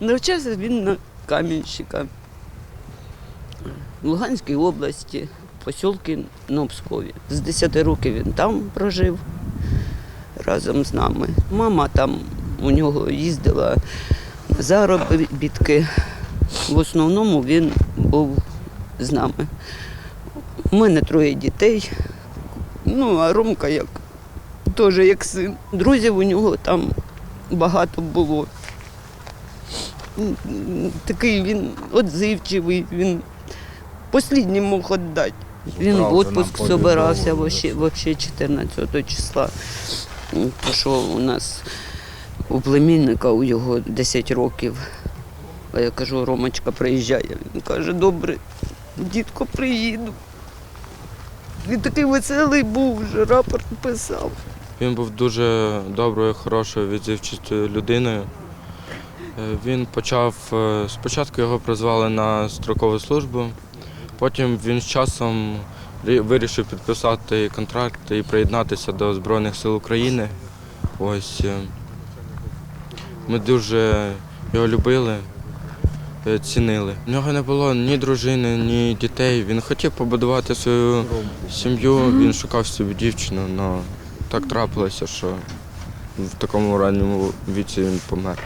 Навчався він на камінщика в Луганській області, в посілки Новскові. З 10 років він там прожив разом з нами. Мама там у нього їздила на заробітки. В основному він був з нами. У мене троє дітей. Ну, а Ромка як теж як син. Друзів у нього там багато було. Такий він отзивчивий, він посліднім мог віддати. Він в відпуск збирався вообще 14 числа. Пішов у нас у племінника, у його 10 років. А я кажу, Ромочка приїжджає. Він каже, добре, дітко, приїду. Він такий веселий був, вже рапорт писав. Він був дуже доброю, хорошою, відзивчистою людиною. Е, Він почав, е, спочатку його призвали на строкову службу, потім він з часом вирішив підписати контракт і приєднатися до Збройних сил України. Ось е, ми дуже його любили, цінили. У нього не було ні дружини, ні дітей. Він хотів побудувати свою сім'ю, він шукав собі дівчину, але так трапилося, що в такому ранньому віці він помер.